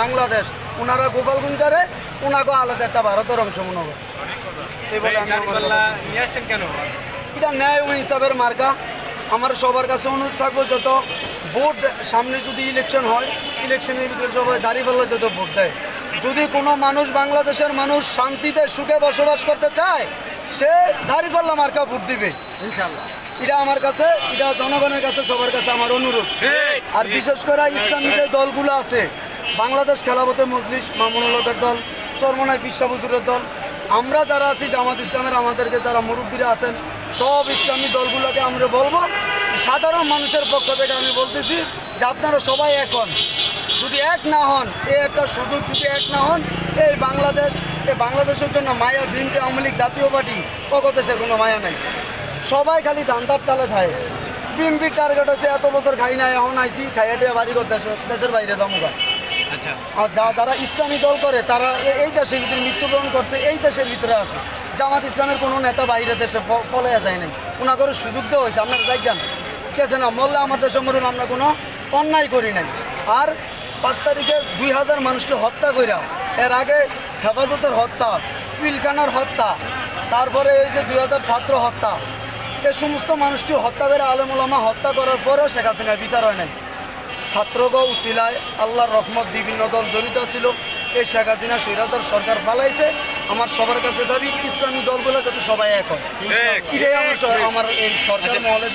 বাংলাদেশ। ওনারা গোপালগঞ্জ করে ওনাকে আলাদা একটা ভারতের অংশ মনে হবে এটা ন্যায় ও ইনসাফের মার্কা। আমার সবার কাছে অনুরোধ থাকব যত ভোট সামনে যদি ইলেকশন হয় ইলেকশনের ভিতরে সবাই দাঁড়িয়ে দাঁড়িপাল্লা যত ভোট দেয়। যদি কোনো মানুষ বাংলাদেশের মানুষ শান্তিতে সুখে বসবাস করতে চায় সে দাঁড়িপাল্লা মার্কা ভোট দিবে। ইনশাল্লাহ এটা আমার কাছে এটা জনগণের কাছে সবার কাছে আমার অনুরোধ। আর বিশেষ করে ইসলামী যে দলগুলো আছে বাংলাদেশ খেলাপথে মজলিস মামুনুলকের দল চরমনায় পিসাবুদুরের দল। আমরা যারা আছি, জামাত ইসলামের আমাদেরকে যারা মুরব্বীরা আছেন, সব ইসলামী দলগুলোকে আমরা বলব, সাধারণ মানুষের পক্ষ থেকে আমি বলতেছি যে আপনারা সবাই এক হন। যদি এক না হন এই একটা সুযোগ যদি এক না হন, এই বাংলাদেশ এই বাংলাদেশের জন্য মায়া বিএনপি আওয়ামী লীগ জাতীয় পার্টি কত দেশের কোনো মায়া নাই। সবাই খালি ধান্দার তালে খায় বিএনপির টার্গেট হচ্ছে, এত বছর খাই না এখন আইসি খাইয়া টিয়া বাড়ি দেশের বাইরে আচ্ছা আর যা যারা ইসলামী দল করে, তারা এই দেশের ভিতরে মৃত্যুবরণ করছে, এই দেশের ভিতরে আছে। জামাত ইসলামের কোনো নেতা বাইরে দেশে পলাইয়া যায় নাই। ওনাকে সুযোগ দেওয়া হয়েছে, আপনারা যাইগান আছে না? মরলে আমার দেশের মরুন আমরা কোনো অন্যায় করি নাই। আর পাঁচ তারিখে দুই হাজার মানুষকে হত্যা কইরা, এর আগে হেফাজতের হত্যা পিলকানার হত্যা, তারপরে এই যে দুই হাজার ছাত্র হত্যা এই সমস্ত মানুষটি হত্যা করে আলমুলামা হত্যা করার পরেও শেখ হাসিনার বিচার হয় নাই। ছাত্রগ উচিলায় আল্লাহর রহমত বিভিন্ন দল জড়িত ছিল এই শেখ হাসিনা সৈরাজার সরকার পালাইছে আমার সবার কাছে দাবি ইসলামী দলগুলো যাতে সবাই এক হয়। এটাই আমার স- আমার এই সরকার মহলে দাবি।